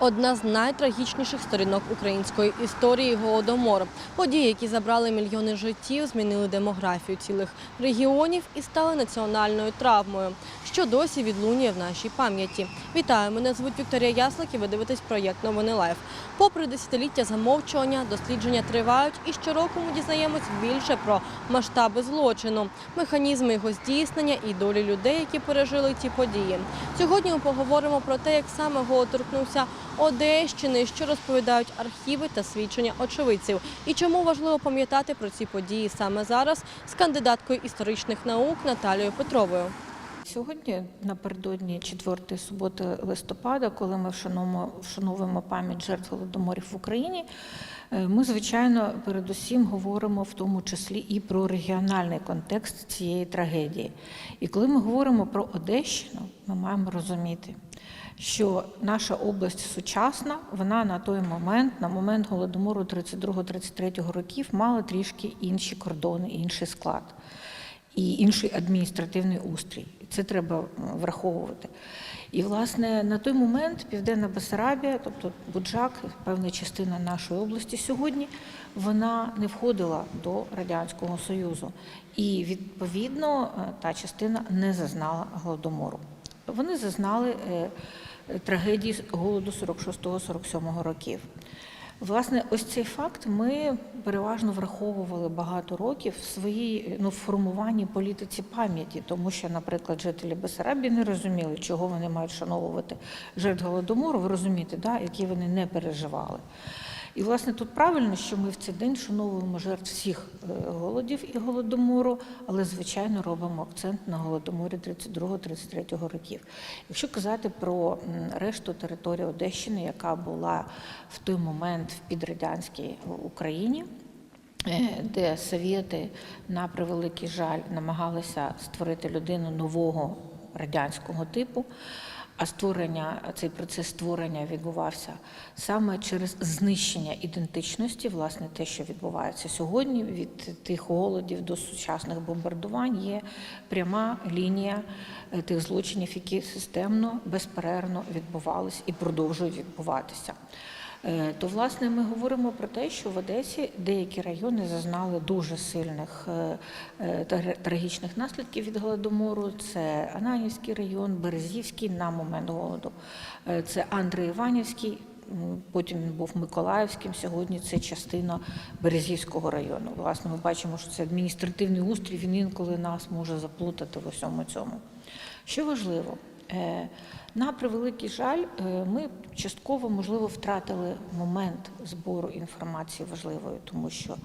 Одна з найтрагічніших сторінок української історії голодомор. Події, які забрали мільйони життів, змінили демографію цілих регіонів і стали національною травмою, що досі відлунює в нашій пам'яті. Вітаю, мене звуть Вікторія Яслик і ви дивитесь проєкт Новини Лайф. Попри десятиліття замовчування, дослідження тривають, і щороку ми дізнаємось більше про масштаби злочину, механізми його здійснення і долі людей, які пережили ті події. Сьогодні ми поговоримо про те, як саме голод торкнувся Одещини, що розповідають архіви та свідчення очевидців, і чому важливо пам'ятати про ці події саме зараз з кандидаткою історичних наук Наталією Петровою. Сьогодні, напередодні 4 суботи листопада, коли ми вшануємо, вшановуємо пам'ять жертв голодоморів в Україні, е, ми, звичайно, передусім говоримо в тому числі і про регіональний контекст цієї трагедії. І коли ми говоримо про Одещину, ми маємо розуміти, що наша область сучасна, вона на той момент, на момент голодомору 32-33 років, мала трішки інші кордони, інший склад і інший адміністративний устрій. Це треба враховувати. І, власне, на той момент Південна Бесарабія, тобто Буджак, певна частина нашої області сьогодні, вона не входила до Радянського Союзу. І, відповідно, е, та частина не зазнала голодомору. Вони зазнали е, трагедії голоду 46-47 років. Власне, ось цей факт ми переважно враховували багато років в своїй ну, формуванні політиці пам'яті, тому що, наприклад, жителі Бесарабії не розуміли, чого вони мають шановувати жертв голодомору. Ви розумієте, да, які вони не переживали. І, власне, тут правильно, що ми в цей день вшановуємо жертв всіх е, голодів і голодомору, але, звичайно, робимо акцент на голодоморі 32-33 років. Якщо казати про решту території Одещини, яка була в той момент в підрадянській Україні, е, де совєти, на превеликий жаль, намагалися створити людину нового радянського типу. А створення, цей процес створення відбувався саме через знищення ідентичності, власне, те, що відбувається сьогодні, від тих голодів до сучасних бомбардувань, є пряма лінія е, тих злочинів, які системно, безперервно відбувалися і продовжують відбуватися. Е, То, власне, ми говоримо про те, що в Одесі деякі райони зазнали дуже сильних е, е, тр- трагічних наслідків від голодомору. Це Ананівський район, Березівський на момент голоду, це Андрій Іванівський. Потім він був Миколаївським. Сьогодні це частина Березівського району. Власне, ми бачимо, що це адміністративний устрій. Він інколи нас може заплутати в усьому цьому. Що важливо, на превеликий жаль, е, ми частково, можливо, втратили момент збору інформації важливої, тому що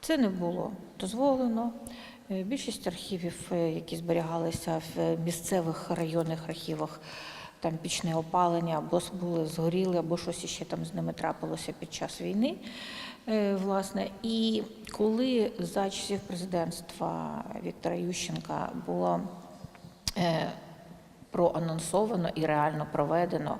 це не було дозволено. Е, Більшість архівів, е, які зберігалися в місцевих районних архівах, там пічне опалення, або були згоріли, або щось іще там з ними трапилося під час війни. Е, Власне, і коли за часів президентства Віктора Ющенка було е, проанонсовано і реально проведено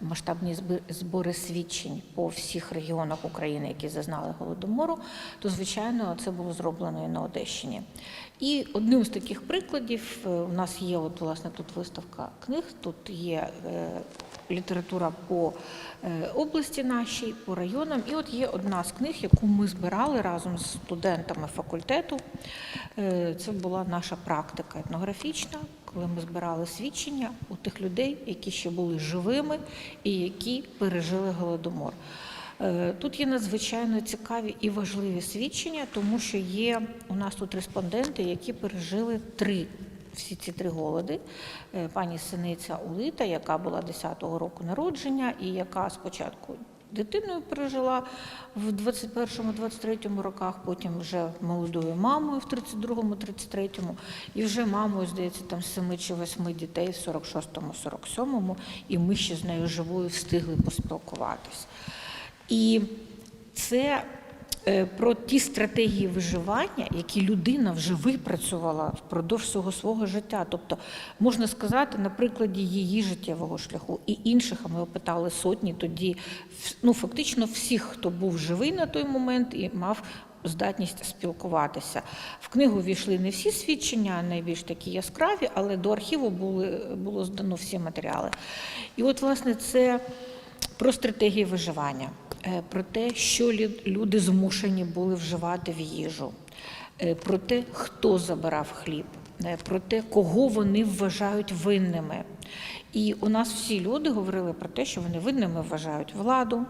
масштабні збори свідчень по всіх регіонах України, які зазнали голодомору, то звичайно це було зроблено і на Одещині. І одним з таких прикладів е, у нас є от власне тут виставка книг. Тут є е, література по е, області нашій, по районам. І от є одна з книг, яку ми збирали разом з студентами факультету. Це була наша практика етнографічна, коли ми збирали свідчення у тих людей, які ще були живими і які пережили голодомор. Е, Тут є надзвичайно цікаві і важливі свідчення, тому що є у нас тут респонденти, які пережили три. Всі ці три голоди. Е, Пані Синиця Улита, яка була 10-го року народження, і яка спочатку дитиною пережила. В 21-23 роках, потім вже молодою мамою в 32-33, і вже мамою, здається, там з 7 чи 8 дітей в 46-47, і ми ще з нею живою встигли поспілкуватись. І це про ті стратегії виживання, які людина вже випрацювала впродовж всього свого життя. Тобто, можна сказати, на прикладі її життєвого шляху і інших, а ми опитали сотні тоді, ну фактично всіх, хто був живий на той момент і мав здатність спілкуватися. В книгу війшли не всі свідчення, найбільш такі яскраві, але до архіву були, було здано всі матеріали. І от, власне, це Про стратегії виживання, е, про те, що люди змушені були вживати в їжу, е, про те, хто забирав хліб, е, про те, кого вони вважають винними. І у нас всі люди говорили про те, що вони винними вважають владу,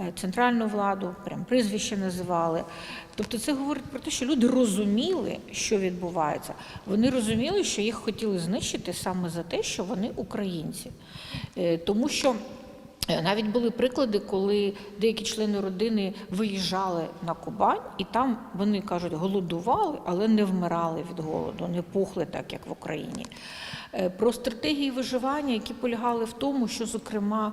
е, центральну владу, прям прізвище називали. Тобто це говорить про те, що люди розуміли, що відбувається. Вони розуміли, що їх хотіли знищити саме за те, що вони українці. Е, Тому що Е, Навіть були приклади, коли деякі члени родини виїжджали на Кубань, і там вони кажуть, голодували, але не вмирали від голоду, не пухли так, як в Україні. Е, Про стратегії виживання, які полягали в тому, що, зокрема,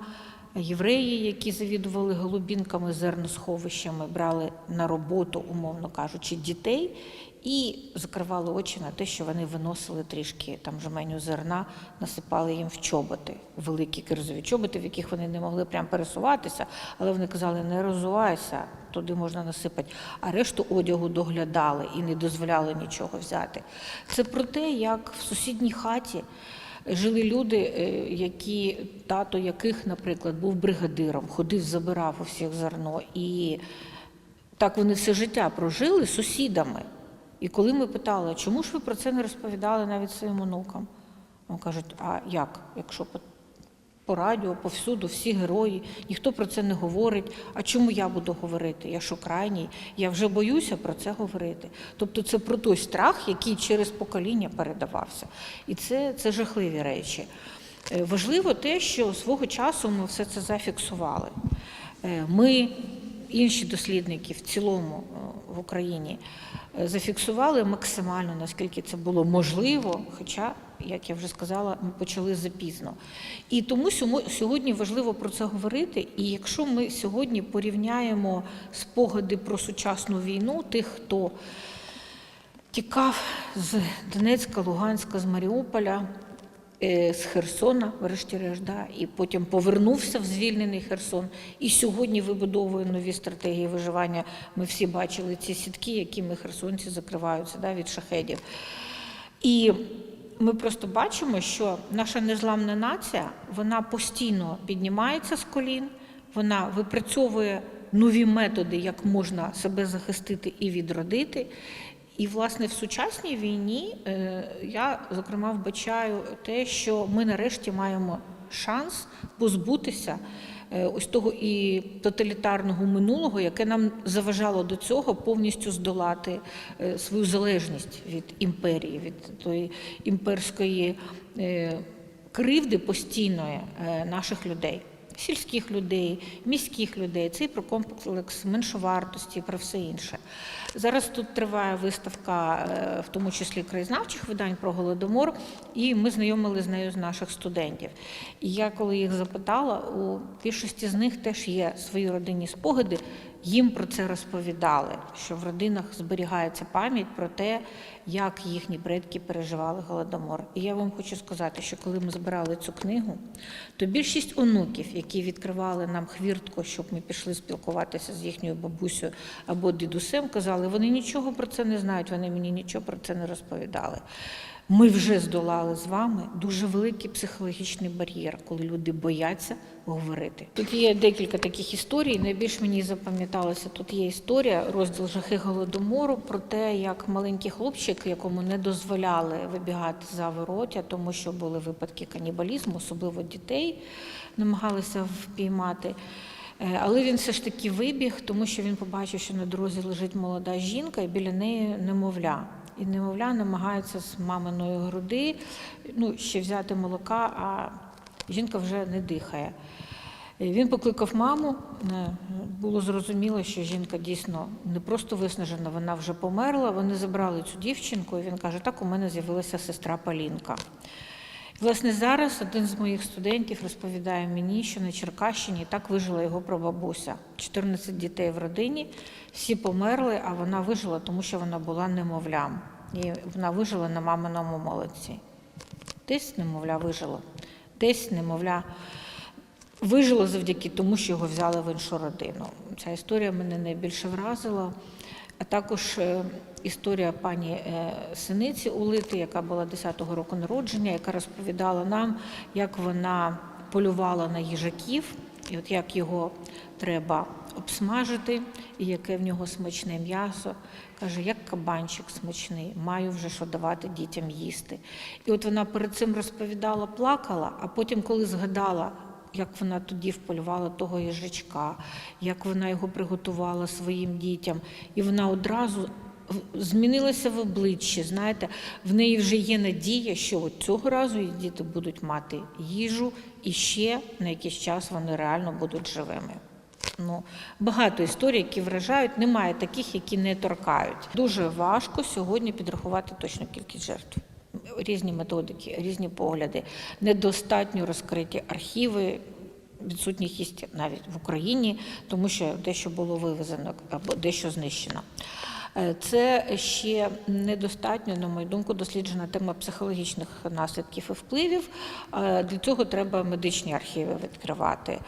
євреї, які завідували голубінками, зерносховищами, брали на роботу, умовно кажучи, дітей. І закривали очі на те, що вони виносили трішки там жменю зерна, насипали їм в чоботи, великі кирзові чоботи, в яких вони не могли прям пересуватися, але вони казали, не розувайся, туди можна насипати. А решту одягу доглядали і не дозволяли нічого взяти. Це про те, як в сусідній хаті жили люди, е, які тато яких, наприклад, був бригадиром, ходив, забирав у всіх зерно. І так вони все життя прожили сусідами. І коли ми питали, чому ж ви про це не розповідали навіть своїм онукам? Вони кажуть, а як, якщо по, радіо, повсюду, всі герої, ніхто про це не говорить. А чому я буду говорити? Я що крайній, я вже боюся про це говорити. Тобто це про той страх, який через покоління передавався. І це, це жахливі речі. Е, Важливо те, що свого часу ми все це зафіксували. Е, Ми, інші дослідники в цілому е, в Україні е, зафіксували максимально, наскільки це було можливо, хоча, як я вже сказала, ми почали запізно. І тому сьогодні важливо про це говорити. І якщо ми сьогодні порівняємо спогади про сучасну війну, тих, хто тікав з Донецька, Луганська, з Маріуполя, з Херсона, врешті-решт, да, і потім повернувся в звільнений Херсон. І сьогодні вибудовує нові стратегії виживання. Ми всі бачили ці сітки, якими херсонці закриваються да, від шахедів. І ми просто бачимо, що наша незламна нація вона постійно піднімається з колін, вона випрацьовує нові методи, як можна себе захистити і відродити. І, власне, в сучасній війні е, я, зокрема, вбачаю те, що ми нарешті маємо шанс позбутися е, ось того і тоталітарного минулого, яке нам заважало до цього повністю здолати е, свою залежність від імперії, від тої імперської кривди постійної наших людей. Сільських людей, міських людей, це і про комплекс меншовартості, про все інше. Зараз тут триває виставка, е, в тому числі краєзнавчих видань про голодомор, і ми знайомили з нею з наших студентів. І я, коли їх запитала, у більшості з них теж є свої родинні спогади. Їм про це розповідали, що в родинах зберігається пам'ять про те, як їхні предки переживали голодомор. І я вам хочу сказати, що коли ми збирали цю книгу, то більшість онуків, які відкривали нам хвіртку, щоб ми пішли спілкуватися з їхньою бабусею або дідусем, казали, вони нічого про це не знають, вони мені нічого про це не розповідали. Ми вже здолали з вами дуже великий психологічний бар'єр, коли люди бояться говорити. Тут є декілька таких історій. Найбільш мені запам'яталося, тут є історія, розділ жахи голодомору про те, як маленький хлопчик, якому не дозволяли вибігати за воротя, тому що були випадки канібалізму, особливо дітей, намагалися впіймати. Е, Але він все ж таки вибіг, тому що він побачив, що на дорозі лежить молода жінка, і біля неї немовля. І немовля намагається з маминої груди ну, ще взяти молока, а жінка вже не дихає. Він покликав маму. Е, Було зрозуміло, що жінка дійсно не просто виснажена, вона вже померла. Вони забрали цю дівчинку, і він каже: так, у мене з'явилася сестра Полінка. Власне, зараз один з моїх студентів розповідає мені, що на Черкащині так вижила його прабабуся. 14 дітей в родині, всі померли, а вона вижила, тому що вона була немовлям. І вона вижила на маминому молодці. Десь немовля вижила, десь немовля вижило завдяки тому, що його взяли в іншу родину. Ця історія мене найбільше вразила. А також е, історія пані е, Синиці Улити, яка була 10-го року народження, яка розповідала нам, як вона полювала на їжаків і от як його треба обсмажити, і яке в нього смачне м'ясо. Каже, як кабанчик смачний, маю вже що давати дітям їсти. І от вона перед цим розповідала, плакала, а потім, коли згадала, як вона тоді вполювала того їжачка, як вона його приготувала своїм дітям, і вона одразу змінилася в обличчі. Знаєте, в неї вже є надія, що от цього разу її діти будуть мати їжу, і ще на якийсь час вони реально будуть живими. Ну, багато історій, які вражають, немає таких, які не торкають. Дуже важко сьогодні підрахувати точну кількість жертв. Різні методики, різні погляди, недостатньо розкриті архіви. Відсутність навіть в Україні, тому що дещо було вивезено або дещо знищено. Е, Це ще недостатньо, на мою думку, досліджена тема психологічних наслідків і впливів. Е, Для цього треба медичні архіви відкривати.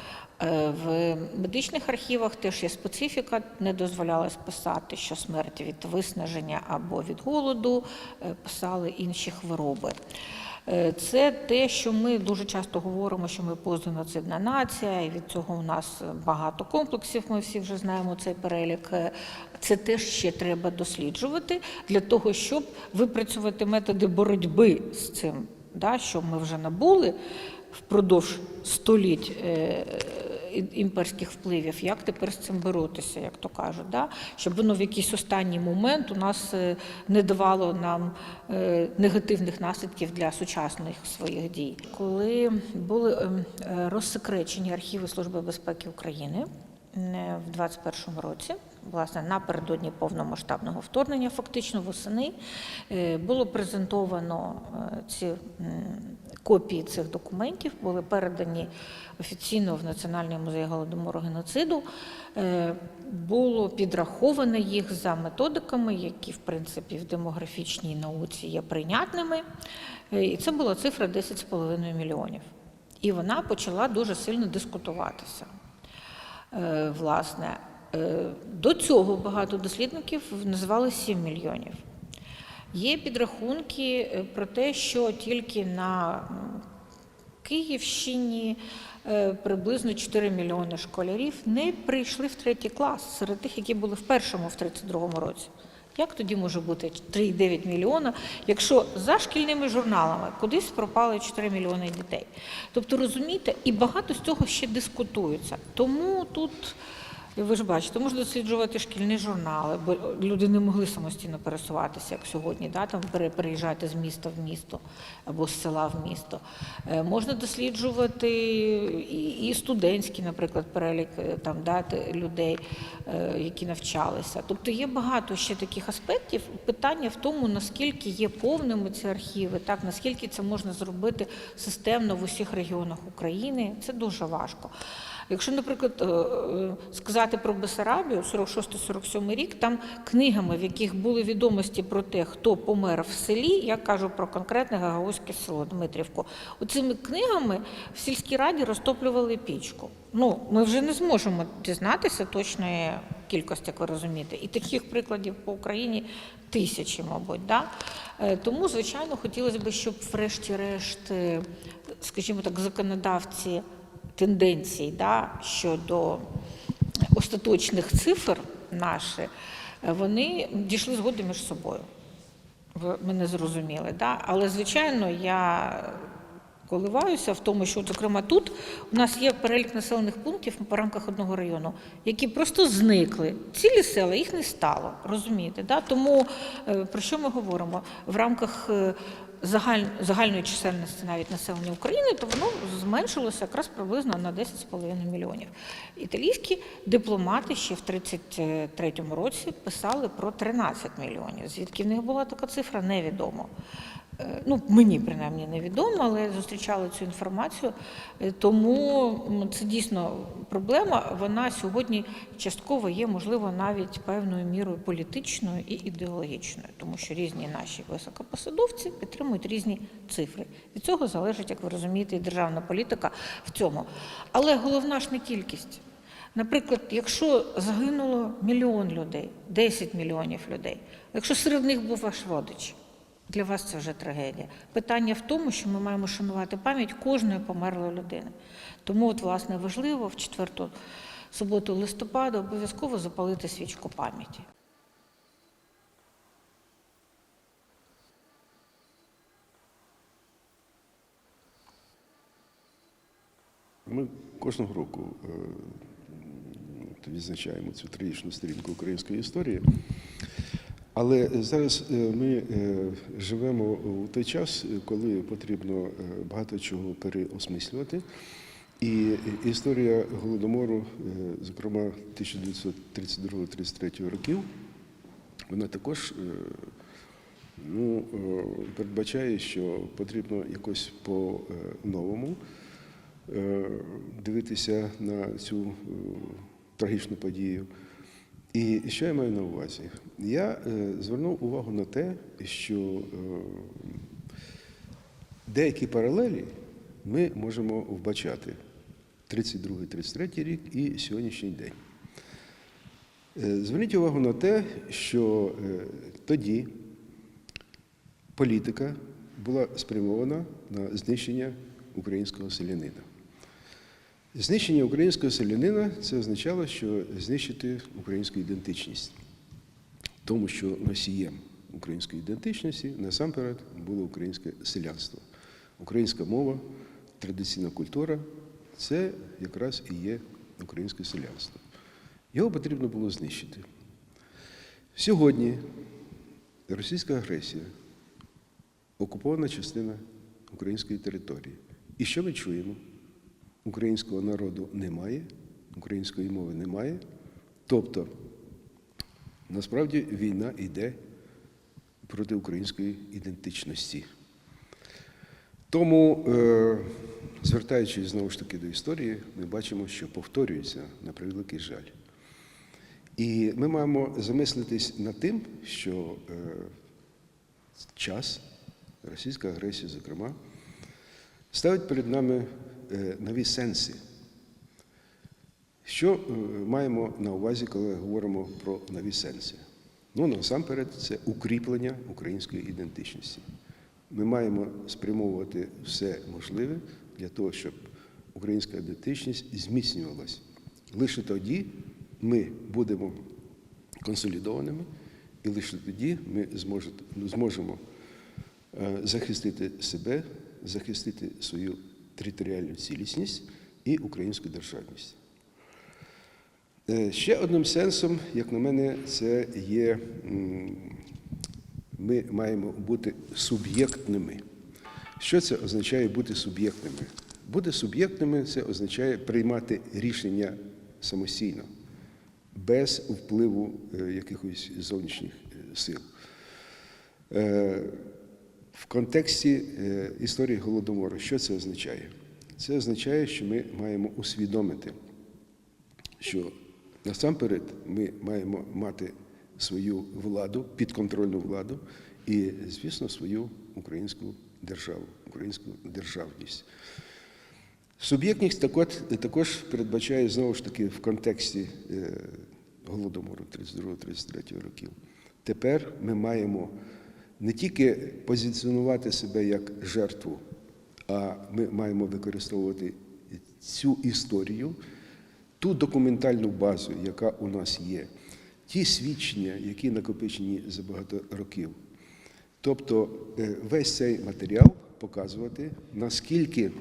Е, В медичних архівах теж є специфіка, не дозволяла писати, що смерть від виснаження або від голоду, писали інші хвороби. Е, Це те, що ми дуже часто говоримо, що ми постгеноцидна нація, і від цього у нас багато комплексів. Ми всі вже знаємо цей перелік. Е, Це теж ще треба досліджувати для того, щоб випрацювати методи боротьби з цим, да, що ми вже набули впродовж століть. Імперських впливів, як тепер з цим боротися, як то кажуть, да? щоб воно в якийсь останній момент у нас е, не давало нам е, негативних наслідків для сучасних своїх дій. Коли були ем, е, розсекречені архіви Служби безпеки України в 2021 році, власне, напередодні повномасштабного вторгнення, фактично восени, е, було презентовано е, ці копії цих документів, були передані офіційно в Національний музей голодомору геноциду. Е, Було підраховано їх за методиками, які, в принципі, в демографічній науці є прийнятними. І це була цифра 10,5 мільйонів. І вона почала дуже сильно дискутуватися. Власне, до цього багато дослідників називали 7 мільйонів. Є підрахунки е, про те, що тільки на Київщині е, приблизно 4 мільйони школярів не прийшли в третій клас серед тих, які були в першому в 32-му році. Як тоді може бути 3,9 мільйона, якщо за шкільними журналами кудись пропали 4 мільйони дітей? Тобто розумієте, і багато з цього ще дискутується. Тому тут і ви ж бачите, можна досліджувати шкільні журнали, бо люди не могли самостійно пересуватися, як сьогодні, да, там переїжджати з міста в місто або з села в місто. Е, Можна досліджувати і, студентський, наприклад, перелік е, там, да, те- людей, е, які навчалися. Тобто є багато ще таких аспектів. Питання в тому, наскільки є повними ці архіви, так, наскільки це можна зробити системно в усіх регіонах України, це дуже важко. Якщо, наприклад, е, е, сказати про Бесарабію, 46-47 рік, там книгами, в яких були відомості про те, хто помер в селі, я кажу про конкретне Гагаузьке село Дмитрівку. Оцими книгами в сільській раді розтоплювали пічку. Ну, ми вже не зможемо дізнатися точної кількості, як ви розумієте. І таких прикладів по Україні тисячі, мабуть. Да? Е, Тому, звичайно, хотілося б, щоб, врешті-решт, скажімо так, законодавці тенденцій да, щодо остаточних цифр наші, вони дійшли згоди між собою. Ви мене зрозуміли, да? але звичайно я коливаюся в тому, що, зокрема, тут у нас є перелік населених пунктів по рамках одного району, які просто зникли. Цілі села їх не стало, розумієте? Да? Тому е, про що ми говоримо? В рамках е, загаль, загальної чисельності навіть населення України, то воно зменшилося якраз приблизно на 10,5 мільйонів. Італійські дипломати ще в 33-му році писали про 13 мільйонів. Звідки в них була така цифра, невідомо. Ну, мені принаймні невідомо, але я зустрічала цю інформацію. Е, Тому це дійсно проблема. Вона сьогодні частково є, можливо, навіть певною мірою політичною і ідеологічною, тому що різні наші високопосадовці підтримують різні цифри. Від цього залежить, як ви розумієте, і державна політика в цьому. Але головна ж не кількість. Наприклад, якщо загинуло мільйон людей, 10 мільйонів людей, якщо серед них був ваш родич, Для вас це вже трагедія. Питання в тому, що ми маємо шанувати пам'ять кожної померлої людини. Тому, от, власне, важливо в четверту суботу листопада обов'язково запалити свічку пам'яті. Ми кожного року е, відзначаємо цю трагічну сторінку української історії. Але зараз е, ми е, живемо у той час, коли потрібно е, багато чого переосмислювати. І історія Голодомору, е, зокрема 1932-33 років, вона також е, ну, е, передбачає, що потрібно якось по-новому е, дивитися на цю е, трагічну подію. І що я маю на увазі? Я е, звернув увагу на те, що е, деякі паралелі ми можемо вбачати 32-33 рік і сьогоднішній день. Е, Зверніть увагу на те, що тоді політика була спрямована на знищення українського селянина. Знищення українського селянина це означало, що знищити українську ідентичність, тому що носієм української ідентичності насамперед було українське селянство. Українська мова, традиційна культура це якраз і є українське селянство. Його потрібно було знищити. Сьогодні російська агресія окупована частина української території. І що ми чуємо? Українського народу немає, української мови немає. Тобто, насправді війна йде проти української ідентичності. Тому, е, звертаючись знову ж таки до історії, ми бачимо, що повторюється на превеликий жаль. І ми маємо замислитись над тим, що е, час, російська агресія, зокрема, ставить перед нами нові сенси. Що е, маємо на увазі, коли говоримо про нові сенси? Ну, насамперед, це укріплення української ідентичності. Ми маємо спрямовувати все можливе для того, щоб українська ідентичність зміцнювалась. Лише тоді ми будемо консолідованими, і лише тоді ми зможемо е, захистити себе, захистити свою територіальну цілісність і українську державність. Е, Ще одним сенсом, як на мене, це є, ми маємо бути суб'єктними. Що це означає бути суб'єктними? Бути суб'єктними це означає приймати рішення самостійно, без впливу е, якихось зовнішніх е, сил. В контексті е, історії Голодомору, що це означає? Це означає, що ми маємо усвідомити, що насамперед ми маємо мати свою владу, підконтрольну владу і, звісно, свою українську державу, українську державність. Суб'єктність також передбачає знову ж таки в контексті е, Голодомору 32-33 років. Тепер ми маємо не тільки позиціонувати себе як жертву, а ми маємо використовувати цю історію, ту документальну базу, яка у нас є, ті свідчення, які накопичені за багато років. Тобто е, весь цей матеріал показувати, наскільки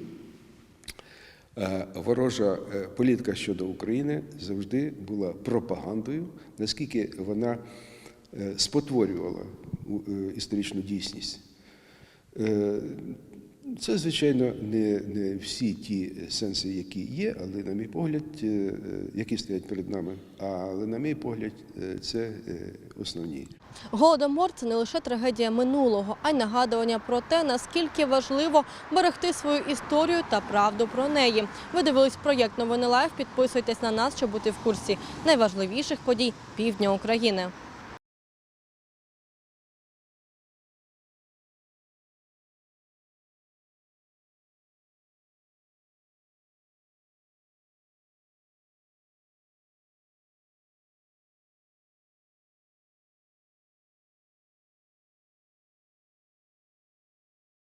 е, ворожа е, політика щодо України завжди була пропагандою, наскільки вона спотворювала історичну дійсність. Е, Це, звичайно, не, не всі ті сенси, які є, але, на мій погляд, е, е, які стоять перед нами. Але, на мій погляд, е, це е, основні. Голодомор це не лише трагедія минулого, а й нагадування про те, наскільки важливо берегти свою історію та правду про неї. Ви дивились проєкт Новини Лайф. Підписуйтесь на нас, щоб бути в курсі найважливіших подій півдня України.